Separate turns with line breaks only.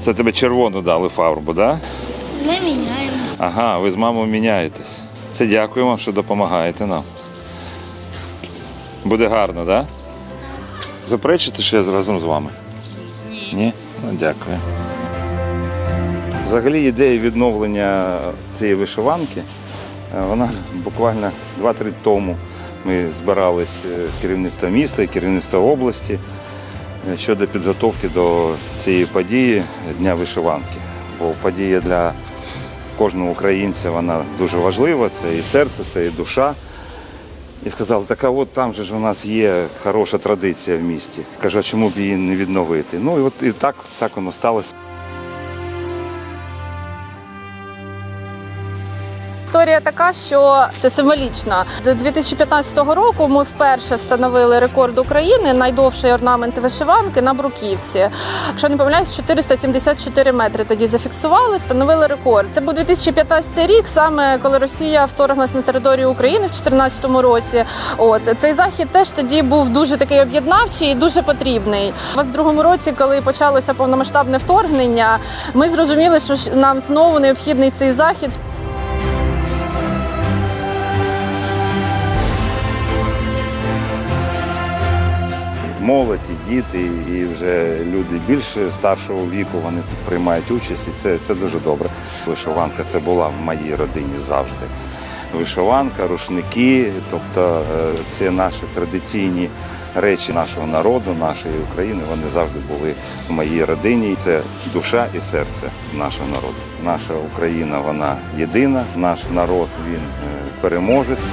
Це тебе червону дали фарбу, так? Да?
Ми міняємося.
Ага, ви з мамою міняєтесь. Це дякуємо, що допомагаєте нам. Буде гарно, так? Да? Заперечите, що я разом з вами? Ні. Ні? Ну, дякую. Взагалі ідея відновлення цієї вишиванки, е, вона буквально 2-3 тому ми збирались е, керівництво міста і керівництво області щодо підготовки до цієї події Дня вишиванки. Бо подія для кожного українця вона дуже важлива, це і серце, це і душа. І сказали, так а от там же ж у нас є хороша традиція в місті. Кажу, а чому б її не відновити? Ну і от і так, так воно сталося.
Історія така, що це символічно. До 2015 року ми вперше встановили рекорд України найдовший орнамент вишиванки на Бруківці. Якщо не помиляюсь, 474 метри тоді зафіксували, встановили рекорд. Це був 2015 рік, саме коли Росія вторглась на територію України в 2014 році. От цей захід теж тоді був дуже такий об'єднавчий і дуже потрібний. У 22 році, коли почалося повномасштабне вторгнення, ми зрозуміли, що нам знову необхідний цей захід.
Молодь, і діти, і вже люди більше старшого віку вони тут приймають участь, і це, це дуже добре. Вишиванка це була в моїй родині завжди. Вишиванка, рушники, тобто це наші традиційні речі нашого народу, нашої України. Вони завжди були в моїй родині. Це душа і серце нашого народу. Наша Україна вона єдина, наш народ він е, переможець.